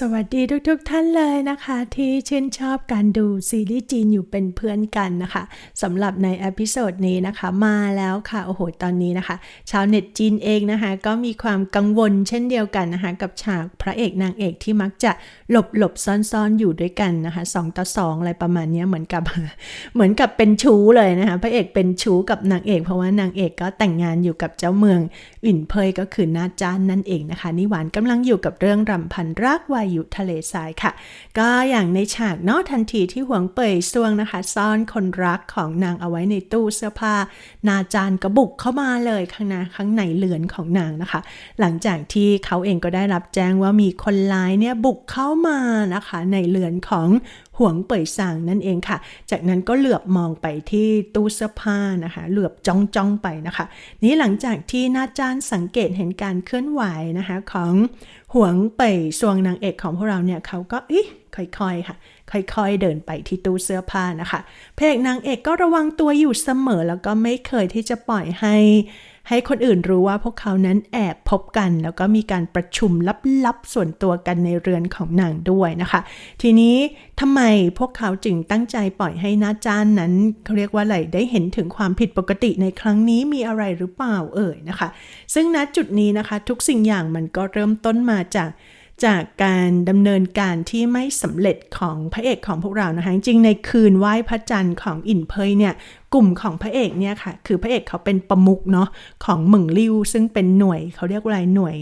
สวัสดีทุกๆทท่านเลยนะคะ ที่ชื่นชอบการดูซีรีส์จีนอยู่เป็นเพื่อนกันนะคะสำหรับในอพิโซดนี้นะคะ มาแล้วค่ะ โอ้โห ตอนนี้นะคะ ชาวเน็ตจีนเองนะคะ ก็มีความกังวลเช่นเดียวกันนะคะ กับฉากพระเอกนางเอกที่มักจะหลบหลบซ่อนๆออยู่ด้วยกันนะคะสองต่อสองอะไรประมาณนี้เหมือนกับ เหมือนกับเป็นชู้เลยนะคะพระเอกเป็นชู้กับนางเอก เพราะว่านางเอกก็แต่งงานอยู่กับเจ้าเมืองอิ่นเพยก็คือนาจานนั่นเองนะคะนิหวานกำลังอยู่กับเรื่องรำพันรักวายุทะเลทรายค่ะ ก็อย่างในฉากเนอะทันทีที่หวงเป่ยซวงนะคะ ซ่อนคนรักของนางเอาไว้ในตู้เสื้อผ้า นาจานก็บุกเข้ามาเลยข้างในข้างในเรือนของนางนะคะ หลังจากที่เขาเองก็ได้รับแจ้งว่ามีคนร้ายเนี่ยบุกเข้ามานะคะ ในเรือนของหวงเป่ยซางนั่นเองค่ะ จากนั้นก็เหลือบมองไปที่ตู้เสื้อผ้านะคะ เหลือบจ้องจ้องไปนะคะ นี้หลังจากที่นาจานสังเกตเห็นการเคลื่อนไหวนะคะของ หวงเป่ยซวงนางเอกของพวกเราเนี่ยเขาก็อิค่อยๆค่ะ ค่อยๆเดินไปที่ตู้เสื้อผ้านะคะพระเอกนางเอกก็ระวังตัวอยู่เสมอแล้วก็ไม่เคยที่จะปล่อยให้ ให้คนอื่นรู้ว่าพวกเขานั้นแอบพบกัน แล้วก็มีการประชุมลับๆส่วนตัวกันในเรือนของนางด้วยนะคะ ทีนี้ทำไมพวกเขาจึงตั้งใจปล่อยให้นาจานนั้นเขาเรียกว่าอะไรได้เห็นถึงความผิดปกติในครั้งนี้มีอะไรหรือเปล่าเอ่ยนะคะ ซึ่งณจุดนี้นะคะ ทุกสิ่งอย่างมันก็เริ่มต้นมาจากจากการดำเนินการที่ไม่สำเร็จของพระเอกของพวกเรานะคะ จริงในคืนไหว้พระจันทร์ของอินเพยเนี่ย กลุ่มของพระเอกเนี่ยค่ะ คือพระเอกเขาเป็นประมุกเนาะของหมึงลิวซึ่งเป็นหน่วยเขาเรียกว่าอะไรหน่วย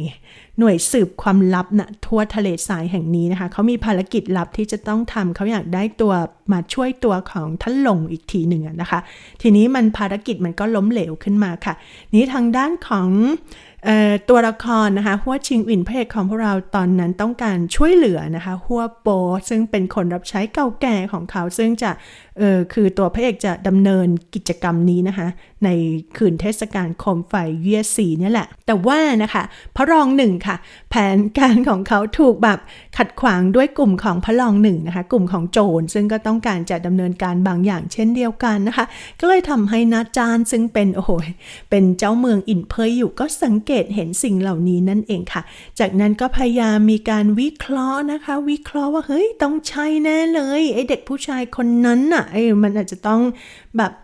หน่วยสืบความลับนะทั่วทะเลทรายแห่งนี้นะคะเขามีภารกิจลับที่จะต้องทำเขาอยากได้ตัวมาช่วยตัวของท่านหลงอีกทีหนึ่งนะคะ ทีนี้มันภารกิจมันก็ล้มเหลวขึ้นมาค่ะ นี้ทางด้านของออตัวละครนะคะหัวชิงอินพระเอกของพวกเราตอนนั้นต้องการช่วยเหลือนะคะหัวโปซึ่งเป็นคนรับใช้เก่าแก่ของเขาซึ่งจะคือตัวพระเอกจะดำเนินกิจกรรมนี้นะคะ ในคืนเทศกาลโคมไฟเวียสีนี่แหละ แต่ว่านะคะพระรองหนึ่งค่ะ แผนการของเขาถูกแบบขัดขวางด้วยกลุ่มของพระรองหนึ่งนะคะ กลุ่มของโจรซึ่งก็ต้องการจะดำเนินการบางอย่างเช่นเดียวกันนะคะ ก็เลยทำให้นาจานซึ่งเป็นโอ้โหเป็นเจ้าเมืองอินเพยอยู่ก็สังเกตเห็นสิ่งเหล่านี้นั่นเองค่ะ จากนั้นก็พยายามมีการวิเคราะห์นะคะ วิเคราะห์ว่าเฮ้ยต้องใช่แน่เลยไอเด็กผู้ชายคนนั้นน่ะไอมันอาจจะต้องแบบ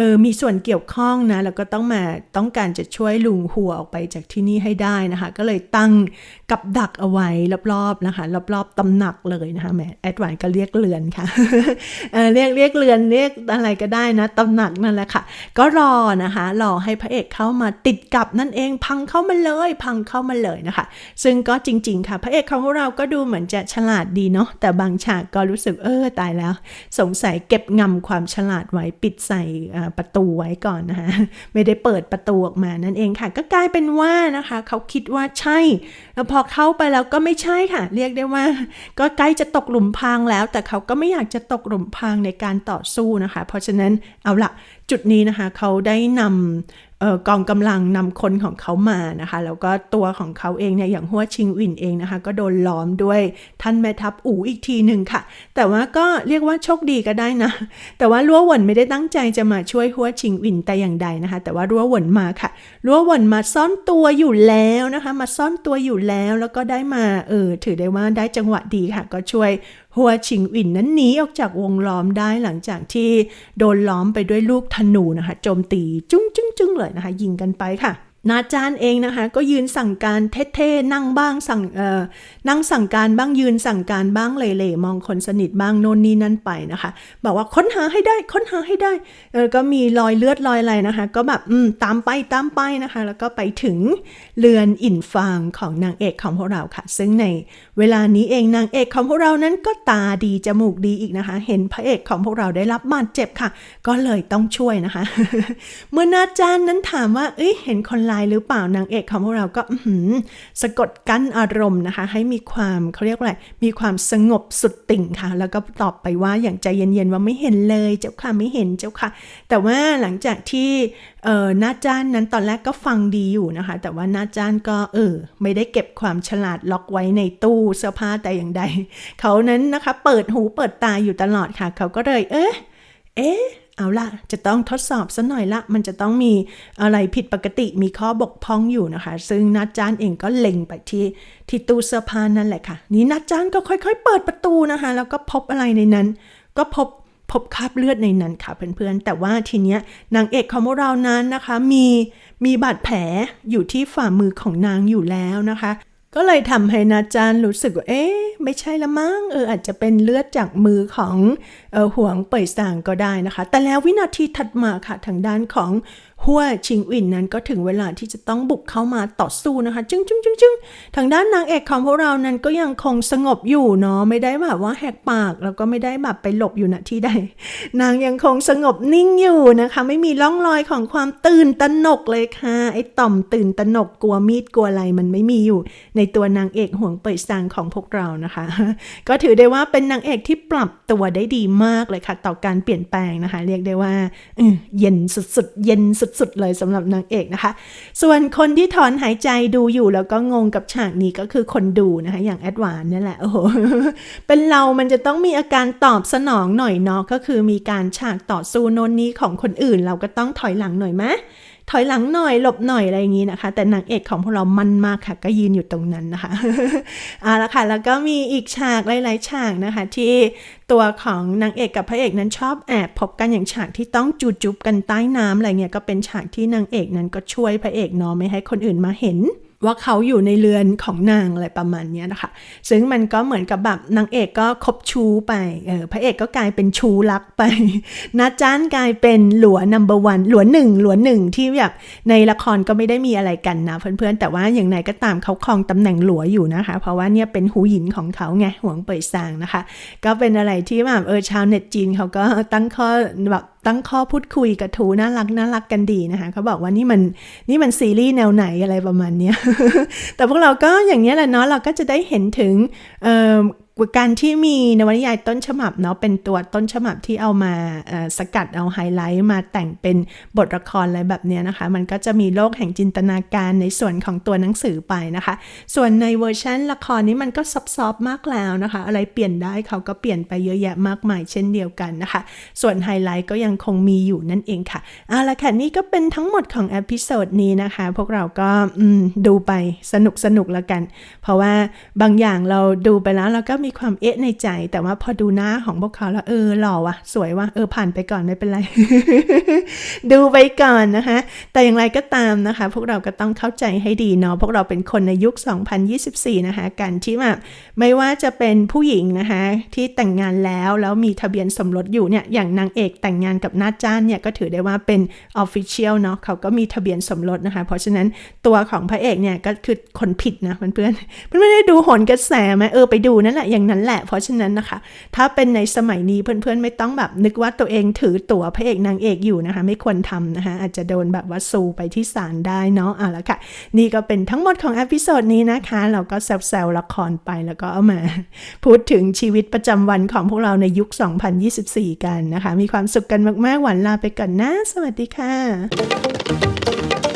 ออมีส่วนเกี่ยวข้องนะแล้วก็ต้องมาต้องการจะช่วยลุงหัวออกไปจากที่นี่ให้ได้นะคะ ก็เลยตั้งกับดักเอาไว้รอบๆนะคะรอบๆตำหนักเลยนะคะแหมแอดวานก็เรียกเรือนค่ะเเรียกเรียกเรือนเรียกอะไรก็ได้นะตำหนักนั่นแหละค่ะ ก็รอนะคะรอให้พระเอกเข้ามาติดกับนั่นเองพังเข้ามาเลย พังเข้ามาเลยนะคะ ซึ่งก็จริง ๆ ค่ะ พระเอกของเราก็ดูเหมือนจะฉลาดดีเนาะแต่บางฉากก็รู้สึกเออตายแล้ว สงสัยเก็บงำความฉลาดไว้ปิดใส่ประตูไว้ก่อนนะคะไม่ได้เปิดประตูออกมานั่นเองค่ะ ก็กลายเป็นว่านะคะ เขาคิดว่าใช่ แล้วพอเข้าไปแล้วก็ไม่ใช่ค่ะ เรียกได้ว่า ก็ใกล้จะตกหลุมพรางแล้ว แต่เขาก็ไม่อยากจะตกหลุมพรางในการต่อสู้นะคะ เพราะฉะนั้นเอาละจุดนี้นะคะ เขาได้นำ ออกองกำลังนำคนของเขามานะคะ แล้วก็ตัวของเขาเองเนี่ยอย่างหัวชิงวินเองนะคะ ก็โดนล้อมด้วยท่านแม่ทัพอู่อีกทีหนึ่งค่ะ แต่ว่าก็เรียกว่าโชคดีก็ได้นะ แต่ว่าลัวหวนไม่ได้ตั้งใจจะมาช่วยหัวชิงวินแต่อย่างใดนะคะ แต่ว่าลัวหวนมาค่ะลัวหวนมาซ่อนตัวอยู่แล้วนะคะ มาซ่อนตัวอยู่แล้วแล้วก็ได้มาเออถือได้ว่าได้จังหวะดีค่ะ ก็ช่วย หัวชิงอินนั้นหนีออกจากวงล้อมได้หลังจากที่โดนล้อมไปด้วยลูกธนูนะคะ โจมตีจุ้งจุ้งจุ้งเลยนะคะ ยิงกันไปค่ะ นาจานเองนะคะก็ยืนสั่งการเท่ๆนั่งบ้างสั่งเอ่อนั่งสั่งการบ้างยืนสั่งการบ้างเล่ๆมองคนสนิทบ้างโน่นนี่นั่นไปนะคะ บอกว่าค้นหาให้ได้ค้นหาให้ได้เออก็มีรอยเลือดรอยอะไรนะคะ ก็แบบอืมตามไปตามไปนะคะ แล้วก็ไปถึงเรือนอินฟางของนางเอกของพวกเราค่ะ ซึ่งในเวลานี้เองนางเอกของพวกเรานั้นก็ตาดีจมูกดีอีกนะคะ เห็นพระเอกของพวกเราได้รับบาดเจ็บค่ะ ก็เลยต้องช่วยนะคะ เมื่อนาจานนั้นถามว่าเอ้ยเห็นคนร้ายหรือเปล่านางเอกของพวกเราก็หือสะกดกั้นอารมณ์นะคะ ให้มีความเขาเรียกว่าอะไรมีความสงบสุดติ่งค่ะ แล้วก็ตอบไปว่าอย่างใจเย็นๆว่าไม่เห็นเลยเจ้าค่ะไม่เห็นเจ้าค่ะ แต่ว่าหลังจากที่เออนาจ้านนั้นตอนแรกก็ฟังดีอยู่นะคะ แต่ว่าน้าจ้านก็เออไม่ได้เก็บความฉลาดล็อกไว้ในตู้เสื้อผ้าแต่อย่างใดเขานั้นนะคะ เปิดหูเปิดตาอยู่ตลอดค่ะ เขาก็เลยเอ๊ะเอ๊ะ เอาละจะต้องทดสอบซะหน่อยละ มันจะต้องมีอะไรผิดปกติมีข้อบกพร่องอยู่นะคะ ซึ่งนัดจานเองก็เล็งไปที่ที่ตู้เสื้อผ้านั่นแหละค่ะ นี่นัดจานก็ค่อยๆ เปิดประตูนะคะ แล้วก็พบอะไรในนั้น ก็พบพบคราบเลือดในนั้นค่ะเพื่อนๆ แต่ว่าทีเนี้ยนางเอกของเรานั้นนะคะ มีมีบาดแผลอยู่ที่ฝ่ามือของนางอยู่แล้วนะคะ ก็เลยทำให้นาจารย์รู้สึกว่าเอ๊ะไม่ใช่ละมั้งเอออาจจะเป็นเลือดจากมือของเออหวงเป่ยสางก็ได้นะคะ แต่แล้ววินาทีถัดมาค่ะทางด้านของ หัวชิงอินนั้นก็ถึงเวลาที่จะต้องบุกเข้ามาต่อสู้นะคะจึ้งจึ้งจึ้งจึ้งทางด้านนางเอกของพวกเรานั้นก็ยังคงสงบอยู่เนาะไม่ได้แบบว่าแหกปากแล้วก็ไม่ได้แบบไปหลบอยู่ณที่ใด นางยังคงสงบนิ่งอยู่นะคะ ไม่มีร่องรอยของความตื่นตระหนกเลยค่ะไอ้ต่อมตื่นตระหนกกลัวมีดกลัวอะไรมันไม่มีอยู่ ในตัวนางเอกห่วงเปิดซางของพวกเรานะคะ ก็ถือได้ว่าเป็นนางเอกที่ปรับตัวได้ดีมากเลยค่ะ ต่อการเปลี่ยนแปลงนะคะ เรียกได้ว่าเออเย็นสุดๆเย็นสุดๆ เลยสำหรับนางเอกนะคะ ส่วนคนที่ถอนหายใจดูอยู่แล้วก็งงกับฉากนี้ก็คือคนดูนะคะ อย่างแอดวานนี่แหละโอ้โหเป็นเรามันจะต้องมีอาการตอบสนองหน่อยเนาะก็คือมีการฉากต่อสู้โน่นนี้ของคนอื่น เราก็ต้องถอยหลังหน่อยไหม ถอยหลังหน่อยหลบหน่อยอะไรอย่างนี้นะคะ แต่นางเอกของพวกเรามันมากค่ะ ก็ยืนอยู่ตรงนั้นนะคะเอาละค่ะแล้วก็มีอีกฉากหลายๆฉากนะคะ ที่ตัวของนางเอกกับพระเอกนั้นชอบแอบพบกันอย่างฉากที่ต้องจูจุบกันใต้น้ำอะไรเงี้ยก็เป็นฉากที่นางเอกนั้นก็ช่วยพระเอกเนาะไม่ให้คนอื่นมาเห็น ว่าเขาอยู่ในเรือนของนางอะไรประมาณนี้นะคะ ซึ่งมันก็เหมือนกับแบบนางเอกก็คบชูไปเออพระเอกก็กลายเป็นชูรักไปนาจ้านกลายเป็นหลัวนัมเบอร์วันหลัวหนึ่งหลัวหนึ่งที่แบบในละครก็ไม่ได้มีอะไรกันนะเพื่อนๆ แต่ว่าอย่างไรก็ตามเขาครองตำแหน่งหลัวอยู่นะคะ เพราะว่าเนี่ยเป็นหูหยินของเขาไงหวงเป่ยซางนะคะ ก็เป็นอะไรที่แบบเออชาวเน็ตจีนเขาก็ตั้งข้อแบบตั้งข้อพูดคุยกับทูน่ารักน่ารักกันดีนะคะเขาบอกว่านี่มันนี่มันซีรีส์แนวไหนอะไรประมาณนี้แต่พวกเราก็อย่างนี้แหละเนาะเราก็จะได้เห็นถึง การที่มีนวนิยายต้นฉบับเนาะเป็นตัวต้นฉบับที่เอามาสกัดเอาไฮไลท์มาแต่งเป็นบทละครอะไรแบบเนี้ยนะคะ มันก็จะมีโลกแห่งจินตนาการในส่วนของตัวหนังสือไปนะคะ ส่วนในเวอร์ชันละครนี้มันก็ซับซ้อนมากแล้วนะคะ อะไรเปลี่ยนได้เขาก็เปลี่ยนไปเยอะแยะมากมายเช่นเดียวกันนะคะ ส่วนไฮไลท์ก็ยังคงมีอยู่นั่นเองค่ะเอาละค่ะนี่ก็เป็นทั้งหมดของเอพิโซดนี้นะคะ พวกเราก็ดูไปสนุกสนุกแล้วกัน เพราะว่าบางอย่างเราดูไปแล้วเราก็มีความเอ๊ะในใจ แต่ว่าพอดูหน้าของพวกเขาแล้วเออหล่อว่ะ สวยว่ะเออผ่านไปก่อนไม่เป็นไร ดูไปก่อนนะคะ แต่อย่างไรก็ตามนะคะ พวกเราก็ต้องเข้าใจให้ดีเนาะพวกเราเป็นคนในยุค 2024 นะคะการที่แบบไม่ว่าจะเป็นผู้หญิงนะคะที่แต่งงานแล้วแล้วมีทะเบียนสมรสอยู่เนี่ยอย่างนางเอกแต่งงานกับนาจ้านเนี่ยก็ถือได้ว่าเป็นออฟฟิเชียลเนาะเขาก็มีทะเบียนสมรสนะคะ เพราะฉะนั้นตัวของพระเอกเนี่ยก็คือคนผิดนะเพื่อนๆเพื่อนไม่ได้ดูหนกระแสไหมเออไปดูนั่นแหละอย่างนั้นแหละ เพราะฉะนั้นนะคะ ถ้าเป็นในสมัยนี้เพื่อนๆ ไม่ต้องแบบนึกว่าตัวเองถือตั๋วพระเอกนางเอกอยู่นะคะ ไม่ควรทำนะคะ อาจจะโดนแบบว่าซูไปที่ศาลได้เนาะเอะแล้วค่ะ นี่ก็เป็นทั้งหมดของอพิโซดนี้นะคะ เราก็แซวๆละครไปแล้วก็เอามา พูดถึงชีวิตประจำวันของพวกเราในยุค 2024 กันนะคะ มีความสุขกันมากๆหวันลาไปก่อนนะ สวัสดีค่ะ